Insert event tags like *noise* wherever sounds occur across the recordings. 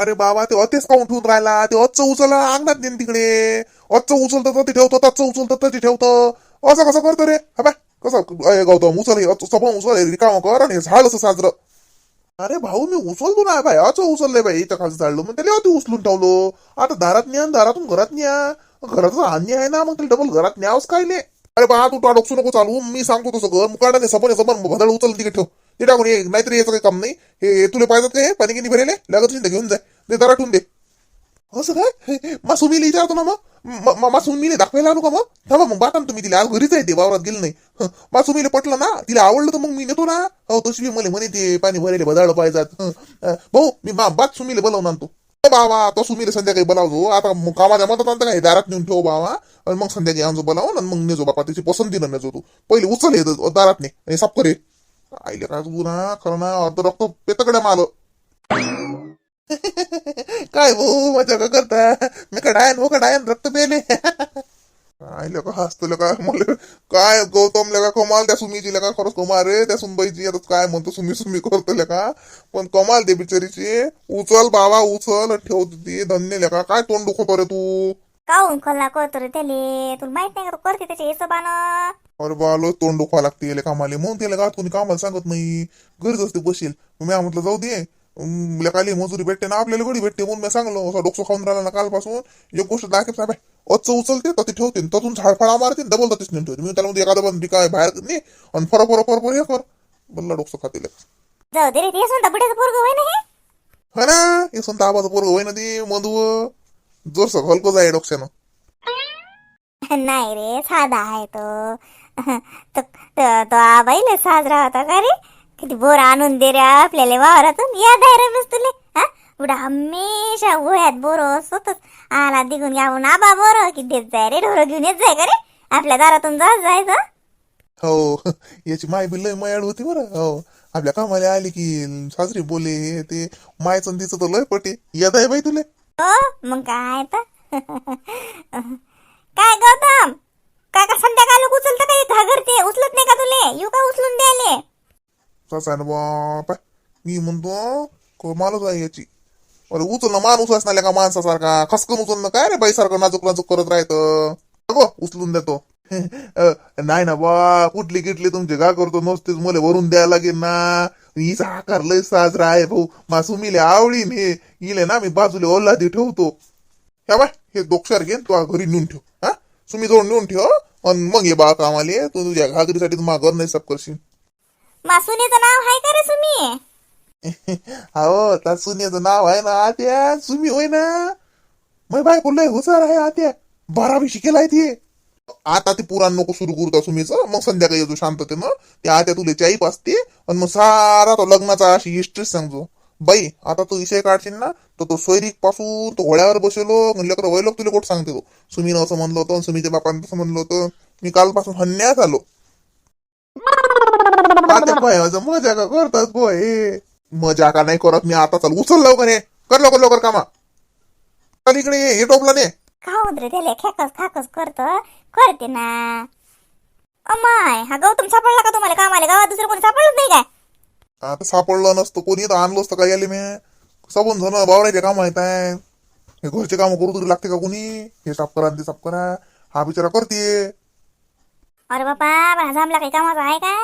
अरे बाबा ते अतेच काऊन ठेवून राहिला. ते अच्च उचलला अंगणात नेन तिकडे. अच्च उचलतं तर ते ठेवतं तच्च उचलतं तर ते ठेवतं. असं कसं करतो रे? हा बाय कसं? अय गौतम उचल हे उचल रिकाम कर आणि हे झाड असं साजरं. अरे भाऊ मी उचलतो ना बाय अच उचलले बाई इथं खाली झाडलो. मग त्याला अति उचलून ठेवलो. आता दारात न्या आणि दारातून घरात न्या. घराचं अन्य आहे ना मग त्याला डबल घरात न्यावंच काय नाही अरे बा तू टाडोक्सू नको चालू. मी सांगतो तसं घर मुकाडाने सपन सपन भदळ उचल तिकडे ठेव. ते टाकून ये नाहीतरी याचं काही काम नाही. हे हे तुला का हे? पाणी किती भरेले? लागत नाही तर घेऊन जाय. ते दारा ठेवून दे. हो असं काय मा सुमीला विचारतो ना मग? मा सुमीले दाखवायला आणू का मग? थांबा मग बाटा तुम्ही. तिला आज घरीच आहे ते वावरात गेलं नाही. मा सुमीले पटलं ना? तिला आवडलं तर मग मी नेतो ना. हो तशी मला म्हणे ते पाणी भरायला बदाळ पाहिजे भाऊ मी मा बात सुमीले बोलावून आणतो. बाबा तो सुमीले संध्याकाळी बोलावतो. आता मग कामाच्या मदत आणता काही दारात नेऊन ठेव बाबा. आणि मग संध्याकाळी आणजो बोलावून आणि मग नेजो बापा. त्याची पसंती नेजो तू. पहिले उचल हे दारात ने साफ करे आईले काय तू ना खरं ना अर्ध रक्त पेतकडे माल काय भाऊ मजा का करता? मी कडायन वो कडायन रक्त पेले. काय लका हसतो लका मला काय गौतम लका कमाल त्या सुमीची लका खरंच कमाल रे त्या सुनबाईची आता काय म्हणतो सुमी सुमी करतो लका. पण कमाल दे बिचारीची. उचल बाबा उचल आणि ठेव ती. धन्य लका. काय तोंड दुखवतो रे तू? काऊन खोलला करतो रे त्याले? तुला माहीत नाही का तो करते त्याच्या हिशोबानं? अरे बालो तोंड दुखवा लागते याला कामाले. म्हणून त्याला का कोणी कामाला सांगत नाही. घरीच असते बसेल. मी म्हटलं जाऊ दे. अं, काली मजुरी भेटते ना आपल्याला गडी भेटते म्हणून मी सांगलो. असं डोकं खाऊन राहिला ना कालपासून. एक गोष्ट दाखव साहेब अच्च उचलते तर ते ठेवते. ततून झाडफळा मारते डबल ततीच नेऊन ठेवते मी त्याला म्हणते एखादा बंद काय बाहेर नाही आणि फर फर फर फर हे कर बल्ला डोकं खाते लेकरं. जाऊ दे रे ते सुद्धा बुड्याचं पोरग होय ना हे? हा ना हे संत आबाचं पोरग होय ना ते मधु जोरस घोलको जाय डोक्यानं. *laughs* नाही रे साधा आहे तो. *laughs* तो तो- तो आबाईले साजरा होता का रे? किती बोर आणून दे रे आपल्याला वावरातून. याद आहे रे बस तुले हा? बुडा हमेशा गोह्यात बोर असतोच. आला दिगून यावून आबा बोर की देत जाय रे ढोरं घेऊन येत जाय का रे? आपल्या दारातून जात जायचं. हो *laughs* याची माय बी लय होती बरं. हो आपल्या कामाला आली की सासरी बोले हे ते मायचं तिचं तर लय पटे. येत आहे बाई तुले. हो मग काय तर काय गौतम काय का संध्याकाळ लोक उचलतं काही घागरते उचलत नाही का तुले येऊ का उचलून द्यायले कसा ना बापा मी म्हणतो कमालच आहे याची अरे उचलणं माणूस असणार का माणसासारखा खसकन उचलणं काय रे बाई सारखं नाजूक नाजूक करत राहतं अगो उचलून देतो नाही ना बा कुठली किटली तुमची का करतो नसतेच मुले भरून द्यायला लागेल ना हिचा आकार लय साजरा आहे भाऊ मासुमीले आवडीन हे इले ना मी बाजूला ओल्लादी ठेवतो. ह्या बाय हे दोक्षार घेन तू घरी नेऊन ठेव हा? तुम्ही जवळ नेऊन ठेव आणि मग ये बा कामाले तू तुझ्या घागरीसाठी तू माघार नाही सब करशील. मासुनीचं नाव आहे का रे तुम्ही *laughs* हो त्या नाव आहे ना आत्या. सुमी होय ना. मै बायको लय हुशार आहे आत्या. बारावी शिकेल आहे ती. आता ते पुराण नको सुरू करू त्या सुमीचं. मग संध्याकाळी येतो शांततेनं. ते आत्या तुले चाई पाचते आणि मग सारा तो लग्नाचा अशी हिस्ट्री सांगतो. बाई आता तू विषय काढशील ना तर तो सोयरीकपासून तो घोड्यावर बसलो. लेकर वैलोक तुला कोट सांगते तो? सुमीनं असं म्हणलं होतं सुमीच्या बापानं तसं म्हणलं होतं. मी कालपासून हन्यास आलो. आता मजा का करतात बोय मजा का नाही करत? मी आता चाल उचल लवकर हे. कर लवकर लवकर कामा. चल इकडे ये, हे टोपला ने. खाऊन रे त्याला खेकस खाकस करत करते ना अमाय हा गौतम सापडला का तुम्हाला कामाला गावात दुसरं कोणी सापडलंच नाही काय आता सापडलं नसतं कोणी तर आणलं असतं काय आले मी सबून जण बावरायचे काम आहेत आहे. हे घरचे काम करू तरी लागते का कोणी हे साफ करा आणि ते साफ करा हा बिचारा करते अरे बापा पण जमला काही कामाचं आहे का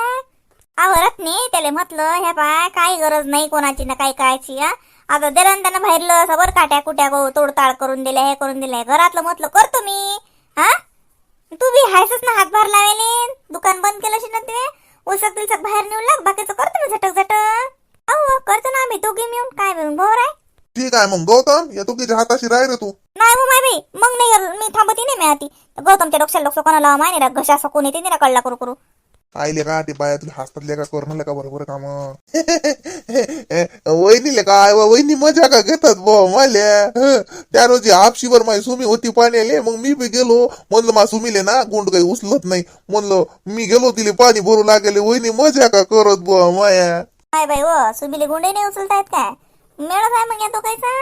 आवरत नाही त्याला म्हटलं ह्या पाय काही गरज नाही कोणाची ना काही कायची हा आता दिलं ना त्यानं बाहेरलं सबर काट्या कुट्या गो तोडताड करून दिल्या हे करून दिलंय घरातलं म्हटलं करतो मी. हा? तू बी हायसच ना हातभार लावेले. दुकान बंद केलं ना ते. उसक तिलसक बाहेर नेऊन लाग बाकीचं करतो मी झटक झटक अहो करतो ना आम्ही दोघी मिळून काय मिळून भाऊ आहे ठीक आहे मग गौतम या तुकीच्या हाताशी राह रे तू. नाही मग माय मग नाही. मी थांबती नाही मी आती. गौतमच्या डोक्याला डोकं कोणाला माहिती ना घशा सकून येते ना कळला करू करू आईले का ते बाया तुला हसतात का करणार का बरोबर काम? *laughs* वहिनीले काय वहिनी मजा का घेतात ब मला? त्या रोजी हापशीवर माझी सुमी होती पाण्याले मग मी बी गेलो. म्हणलं मा सुमीले ना गुंड काही उचलत नाही. म्हणलं मी गेलो तिले पाणी भरू लागले वहिनी मजा का करत ब माया? काय बाई ओ सुमीले गुंडे नाही उचलतायत काय? मेळ काय मग येतो कैसा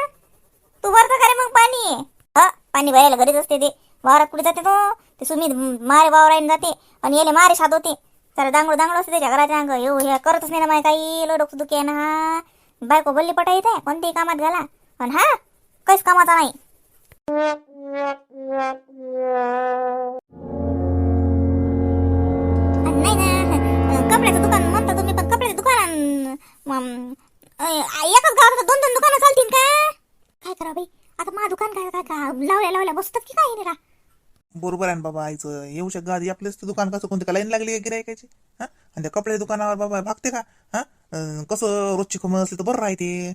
तू भरता का रे मग पाणी. हा पाणी भरायला घरीच असते ते. वावरात कुठे जाते तो? ते सुमी मारे वावरायला जाते आणि याले मारे शाद होते. तर दांगडू दांगडू असते त्याच्या घराच्या अंग येऊ हे करतच नाही ना माय काही. लो डोकं दुखी आहे ना. हा बायको बोलली पटा येते कोणत्याही कामात घाला. पण हा काहीच कामाचा नाही. नाही ना कपड्याचं दुकान म्हणता तुम्ही पण कपड्याचं दुकान एकाच गावात दोन दोन दुकानं चालतील का? काय करा बाई? आता मा दुकान काय काय का लावल्या लावल्या बसतात की काय नाही बरोबर आहे ना बाबा आईचं? येऊ शकत. आधी आपलंच ते दुकान कसं कोणती? का लाईन लागली का गिरायकाची हा? आणि त्या कपड्या दुकानावर बाबा भागते का? हा? कसं रोजची कमल असली तर बरं राहते.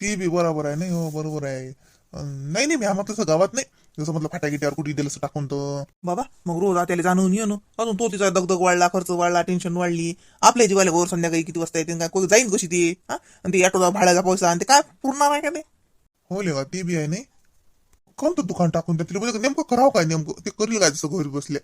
ती बी बरोबर आहे नाही हो बरोबर आहे. नाही नाही मी आम्हाला तसं गावात नाही. जसं म्हटलं फाट्या गिट्यावर कुठे दिलं टाकून तर. बाबा मग रोज त्याला जाणून येणं अजून तो तिचा दगदग वाढला खर्च वाढला टेन्शन वाढली. आपल्या जीवाला वर संध्याकाळी किती वाजता येते काय कोणी जाईन कशी ती? हा? आणि ते ऑटोचा भाड्याचा पैसा आणि ते काय पुरणार आहे का ते हो लेवा ती बी आहे नाही. कोणतं दुकान टाकून त्या तिला म्हणजे नेमकं करावं काय नेमकं? ते करील काय जसं घरी बसल्या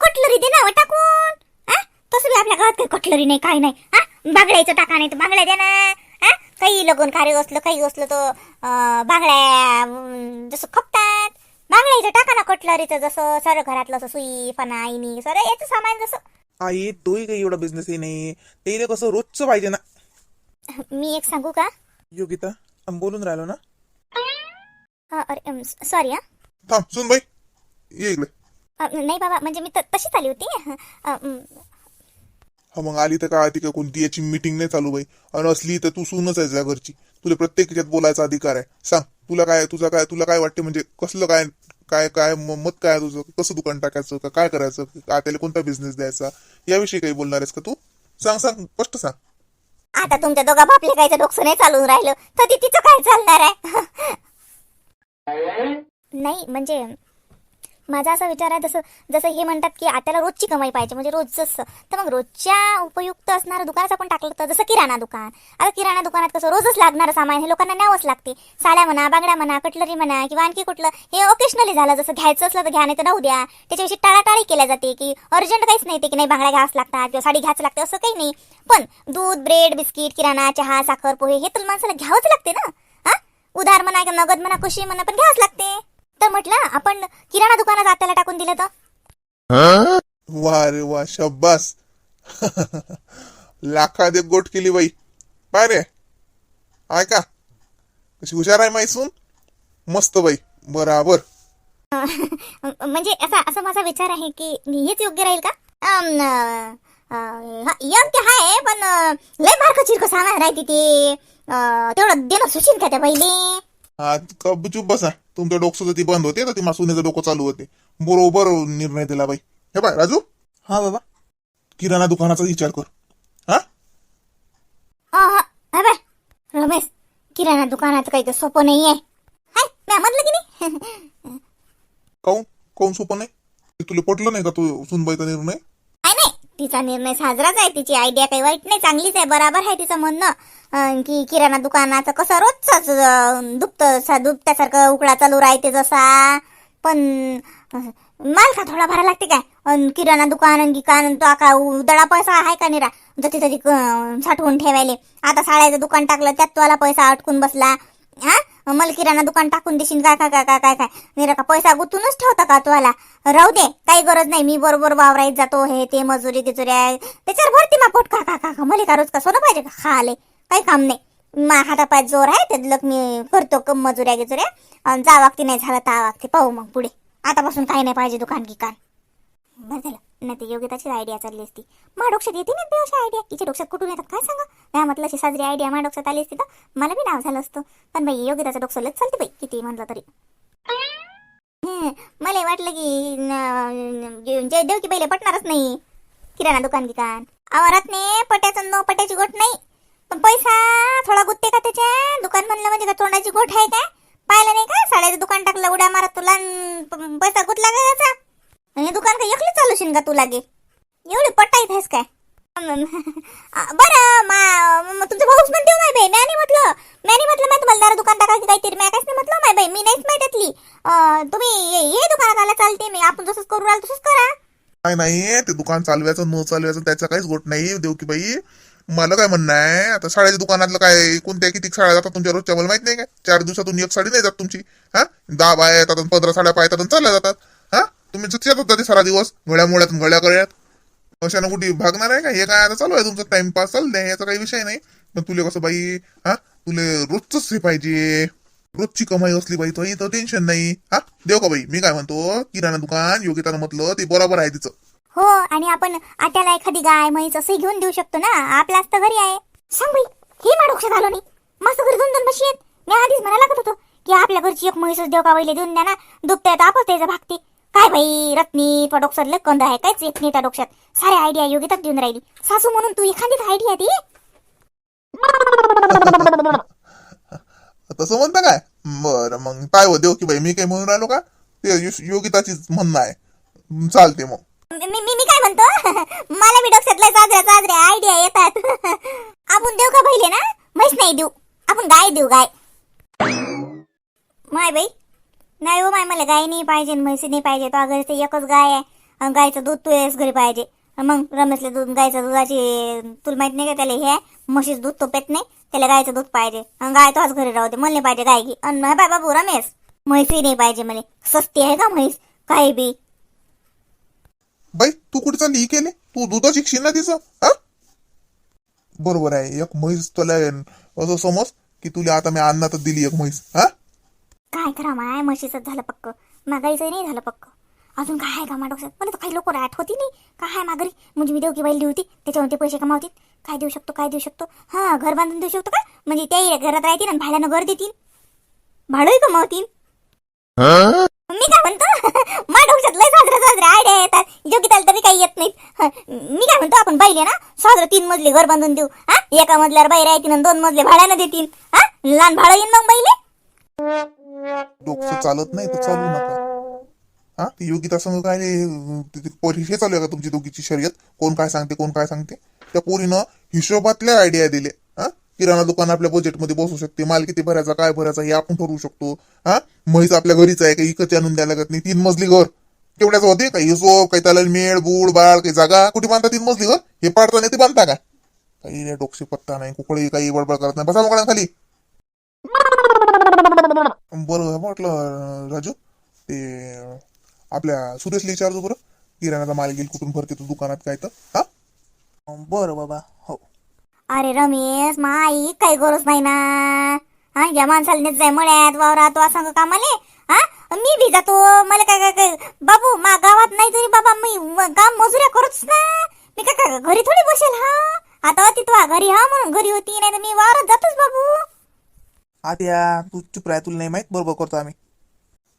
कटलरी दे ना टाकून. हा तसं बी आपल्या गावात काही कटलरी नाही काही नाही. हा बांगड्याचं टाका नाही तर बांगड्या द्या ना. हा काही लगून खारी असलं काही असलं तर अं, बांगड्या अं, जसं खपतात. बांगड्याचं टाका ना कटलरीचं जसं सर घरातलं असं सुई फणा आईनी सर याचं सामान जसं. आई तोही काही एवढा बिझनेस आहे नाही. ते कसं रोजचं पाहिजे ना. मी एक सांगू का? योगिता आम्ही बोलून राहिलो ना. अरे सॉरी हा। थांब सुन बाई ये इकडे नाही बाबा म्हणजे मी तशीच आली होती अं, हा मग आली तर काय ती काय कोणती? याची मीटिंग नाही चालू बाई आणि असली तर तू सूनच आहे त्या घरची. तुला प्रत्येक याच्यात बोलायचा अधिकार आहे. सांग तुला काय तुझा काय तुला काय वाटते? म्हणजे कसलं काय काय काय म- मत काय आहे तुझं? कसं दुकान टाकायचं? का काय करायचं? का त्याला कोणता बिझनेस द्यायचा? याविषयी काही बोलणार आहेस का तू? सांग सांग स्पष्ट सांग. आता तुमच्या दोघा बापले कायचं डोकं नाही चालून राहिलं. तर ती तिचं काय चालणार आहे? *laughs* नाही म्हणजे माझा असा विचार आहे जसं जसं हे म्हणतात की आत्याला रोजची कमाई पाहिजे म्हणजे रोज जसं तर मग रोजच्या उपयुक्त असणारं दुकानच आपण टाकलं तर जसं किराणा दुकान. आता किराणा दुकानात कसं रोजच लागणारं सामान हे लोकांना न्यावंच लागते. साड्या म्हणा बांगड्या म्हणा कटलरी म्हणा किंवा आणखी कुठलं हे ओकेशनली झालं जसं घ्यायचं असलं तर घ्या नाही तर राहू द्या. त्याच्याविषयी टाळाटाळी केल्या जाते की अर्जंट काहीच नाही ते की नाही बांगड्या घ्यावंच लागतात किंवा साडी घ्यायचं लागते असं काही नाही. पण दूध ब्रेड बिस्किट किराणा चहा साखर पोहे हे तर माणसाला घ्यावंच लागते ना. उधार म्हणा किंवा नगद म्हणा कशी म्हणा पण घ्यावंच लागते. तर म्हटलं आपण किराणा दुकानात आत्याला टाकून दिलं तर? वा रे वा शब्बास. *laughs* लाखात एक गोट केली बाई. पाय रे. ऐका. कशी हुशार आहे माई सून मस्त बाई. बराबर. *laughs* म्हणजे असा असा माझा विचार आहे की हेच योग्य राहील का? अम, अं, हा, योग्य आहे पण लय मार्क चिरक सामान राहते ते अं, तेवढं देणं सुशील का त्या पहिले हा कब चुप बसा तुमच्या डोकं तर ती बंद होते तर ती मासुनीचं डोकं चालू होते बरोबर निर्णय दिला बाई हे बाय राजू हा बाबा किराणा दुकानाचा विचार कर हा अहं, रमेश किराणा दुकानात काही तर सोपं नाही आहे हाय म्या म्हणलं की नाही काऊन काऊन सोपं नाही ते तुला पटलं नाही का तू सुनबाईचा निर्णय तिचा निर्णय साजराच आहे. तिची आयडिया काही वाईट नाही चांगलीच आहे बराबर आहे तिचं म्हणणं. अं, की किराणा दुकानाचं कसं रोजच अं, दुपत्यासारखं उकडा चालू राहते जसा. पण माल का थोडा भरा लागते काय? किराणा दुकान आणि गिकान तो का उदळा पैसा आहे का निरा? जती तरी क- साठवून ठेवायले. आता साड्याचं दुकान टाकलं त्यात तुला पैसा अटकून बसला. हा? मला किराणा दुकान टाकून देशील काय काय काय काय काय? काय निरा का पैसा गुंतूनच ठेवता का तुला राहू दे काही गरज नाही मी बरोबर वावरायत जातो हे ते मजुरी गिजुऱ्या त्याच्यावर भरती मा पोट का का का का? मला का रोज का सोनं पाहिजे का? खाले काही काम नाही. मा हातापाय जोर आहे त्यातलं मी करतो कम मजुऱ्या गिजुऱ्या. आणि जा वागती नाही झालं ता वागते. पाहू मग पुढे. आतापासून काही नाही पाहिजे दुकान गिकान. बरं झालं. नाही ते योगिताची आयडिया चालली असती. माझ्या डोक्षात येते ना ते अशा आयडिया तिच्या डोक्यात कुठून येतात काय सांगा? नाही म्हटलं अशी साजरी आयडिया माझ्या डोक्यात आली असती तर मला बी नाव झालं असतं. पण बाई योगिताचं डोकं लच चालते बाई किती म्हणलं तरी. मला वाटलं की जय देव की पहिले पटणारच नाही. किराणा दुकान गिकान आवारात नाही पट्याचं नो पट्याची गोट नाही. पण पैसा थोडा गुत्ते का त्याच्या? दुकान म्हणलं म्हणजे का तोंडाची गोट आहे काय? पाहिलं नाही का? साड्याचं दुकान टाकलं उड्या मारत तुला पैसा गुतला का त्याचा? हे दुकान काय एकली चालूशील का तू लागे? एवढी पट्टाईत आहेस काय? बरं मा मग तुमचं भाऊच म्हणते माय बाई म्याने म्हटलं. म्याने म्हटलं मी तुम्हाला दारा दुकान टाका काहीतरी म्या काहीच नाही म्हटलं माय बाई मी नाहीच माहितीतली तुम्ही हे दुकानात आला चालते मी. आपण जसंच करू राहिलो तसंच करा. काय नाही ते दुकान चालवायचं न चालवायचं त्याचा काहीच गोट नाही देऊ की बाई मला काय म्हणणं आहे आता साड्याच्या दुकानातलं काय कोणत्या किती साड्या जातात तुमच्या रोजच्या मला माहीत नाही काय. चार दिवसातून एक साडी नाही जात तुमची. हा? दहा बाया येतात पंधरा साड्या पाहतात चालल्या जातात. तुम्ही तिच्यात होता ते सारा दिवस घड्यामोड्यात घड्या गळ्या कळ्यात अशानं कुठे भागणार आहे का? हे काय आता चालू आहे तुमचं? टाइमपास चालू आहे. याचा काही विषय नाही. पण तुले कसं बाई हा? तुले रोजच हे पाहिजे. रोजची कमाई असली बाई तो तर टेन्शन नाही. हा? देव का बाई? मी काय म्हणतो? किराणा दुकान योगितानं म्हटलं ते बरोबर आहे तिचं. हो आणि आपण आट्याला एखादी गाय म्हैस असंही घेऊन देऊ शकतो ना? आपलाच तर घरी आहे. सांग बाई हे माडोक्ष झालं नाही? मस्त घरी दोन दोन म्हशी आहेत. मी आधीच म्हणायला लागत होतो की आपल्या घरची एक म्हैसच देव का वैले देऊन द्या ना? दुपते तर आपण त्याचं भागते. काय बाई रत्नी तो डोक्यात कंद आहे कायच येत नाही त्या डोक्यात. सारे आयडिया योगितात देऊन राहिली. सासू म्हणून तू एखादीच आयडिया ती? तसं म्हणता काय? बरं मग काय हो देव की बाई मी काय म्हणून राहिलो का? ते योगिताचीच म्हणणं आहे. चालते मग. मी मी मी काय म्हणतो? मला बी डोक्यात लय साजऱ्या साजऱ्या आयडिया येतात. आपण देऊ का पहिले ना? म्हैस नाही देऊ. आपण गाय देऊ गाय. माय बाई नाही हो माय मला गाय नाही पाहिजे आणि म्हैसी नाही पाहिजे. तो घरी ते एकच गाय आहे. आणि गायचं दूध तू येस घरी पाहिजे. मग रमेशला दूध गायचं दुधाची तुला माहीत नाही का त्याला हे? म्हशीचं दूध तो पेत नाही त्याला गायचं दूध पाहिजे. आणि गाय तोच घरी राहू दे मला नाही पाहिजे गाय घे आणि बाय बाबू रमेश म्हैसी नाही पाहिजे मला सस्ती आहे का म्हैस? काही बी? बाई तू कुठे चालली? ही तू दुधाची शिकशील ना तिचं हा? बरोबर आहे एक म्हैस तुला असं समज की तुला आता मी अन्नातच दिली एक म्हैस हा? काय करा माय म्हशीचं झालं पक्क. मागाईचं नाही झालं पक्क. अजून काय आहे का मा डोक्यात? मला तर काही लोक राहत होती नाही. काय आहे माघारी? म्हणजे मी देवकी बाईली होती त्याच्यावर ते पैसे कमावतील. काय देऊ शकतो काय देऊ शकतो? हा घर बांधून देऊ शकतो का? म्हणजे त्याही घरात राहतील आणि भाड्यानं घर देतील. भाडंही कमावतील. मी काय म्हणतो? *laughs* मा डोक्यात लय साजरा साजरा आयडिया येतात. योगिताला तरी काही येत नाहीत. मी काय म्हणतो आपण बाईले ना साजरं तीन मजले घर बांधून देऊ. हा एका मजल्यावर बाहेर राहतील आणि दोन मजले भाड्यानं देतील. हा लहान भाडं येईन मग बाईले डोकं चालत नाही तर चालू नका. हा? ती योगिता संघ काय पोरी हे चालू आहे का तुमची दोघीची शर्यत? कोण काय सांगते कोण काय सांगते? त्या पोरीनं हिशोबातल्या आयडिया दिले हा? किराणा दुकान आपल्या बजेटमध्ये बसू शकते माल किती भरायचा काय भरायचा हे आपण ठरवू शकतो. हा? म्हैस आपल्या घरीच आहे काही इकडचे आणून द्यायला लागत नाही. तीन मजली घर. तेवढ्याच होते? काही हिशोब काही त्याला मेळ बूड बाळ काही जागा. कुठे बांधता तीन मजली घर? हे पाडता नाही ते बांधता का? काही रे पत्ता नाही कुकळी काही बडबड करत नाही. बसा मोकळ्या खाली बरं म्हटलं राजू ते आपल्या सुरेशला विचारतो बरं किराणाचा माल गेल कुठून भरते तू दुकानात काय तर हा? बरं बाबा हो. अरे रमेश माई काही गरज नाही ना. हा या माणसाला नेत जाय मळ्यात वावरात वासंग कामाले. हा मी बी जातो मला काय काय काय बाबू मा गावात नाही तरी बाबा मी म- काम मजुऱ्या करतच ना. मी काय काय घरी थोडी बसेल हा? आता होती तू घरी हा म्हणून घरी होती नाही तर मी वावरात जातोच बाबू. आत्या तू चुप राह तुला नाही माहीत? बरोबर करतो आम्ही.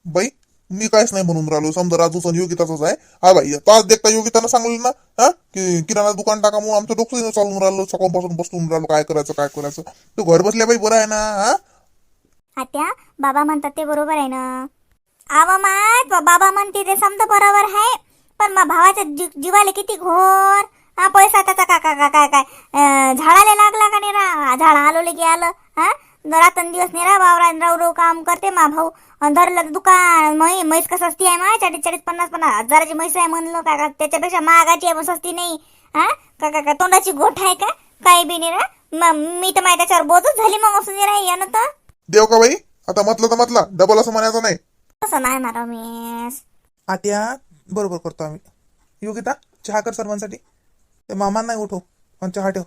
बाई मी काहीच नाही म्हणून राहिलो. समजा राजूचा योगिताचाच आहे. हा बाई तास देखता योगितानं सांगलं ना हा की किराणा दुकान टाका म्हणून आमचं डोकं चालून राहिलो. सकाळपासून बसून राहिलो. काय करायचं काय करायचं? तू घर बसल्या बाई बरं आहे ना हा? आत्या बाबा म्हणतात ते बरोबर आहे ना. आवा मात बाबा म्हणते ते समजा बरोबर आहे. पण मग भावाच्या जी- जीवाला किती घोर. हा पैसा त्याचा का का काय काय झाडाला लागला का नाही झाडा आलो की आलं हा? रातन दिवस नाही रा वावरा राव राव काम करते मा भाऊ. धरलं दुकान मै म्हैस का सस्ती आहे मा चाळीस चाळीस पन्नास पन्नास हजाराची म्हैस आहे म्हणलं. का का त्याच्यापेक्षा महागाची आहे पण सस्ती नाही. हा? का का का तोंडाची गोठ आहे का? काही बी नाही रा. म- मी तर माहिती त्याच्यावर बोजच झाली मग असं नाही रा यानं तर. देव का बाई? आता म्हटलं तर म्हटलं डबल असं म्हणायचं नाही. तसं नाही ना रमेश. आत्या बरोबर करतो आम्ही. योगिता चहा कर सर्वांसाठी. ते मामा नाही उठव आणि चहा ठेव.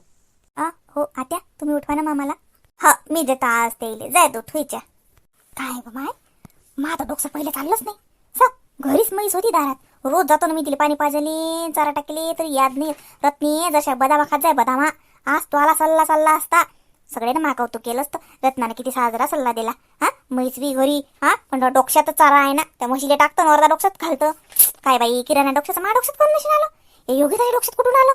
आ हो आत्या तुम्ही उठवा ना मामाला. हा मी देता आज ते इले जाय तू ठुईच्या काय ग माय? माझं डोकं पहिले चाललंच नाही. स घरीच म्हैस होती दारात. रोज जातो ना मी तिला पाणी पाजली चारा टाकले तरी याद नाही. रत्नी जशा बदामा खात जाय बदामा. आज तो आला सल्ला सल्ला असता. सगळ्यांना मा कौतुक केलं असतं रत्नाने किती साजरा सल्ला दिला. हा म्हैस बी घरी हा पण डोक्यातच चारा आहे ना. त्या म्हशीला टाकतं अर्धा डोक्यात घालतं. काय बाई किराणा डोक्याचं मा डोक्यात कोण नशीन आलं? हे योगिता डोक्यात कुठून आलं?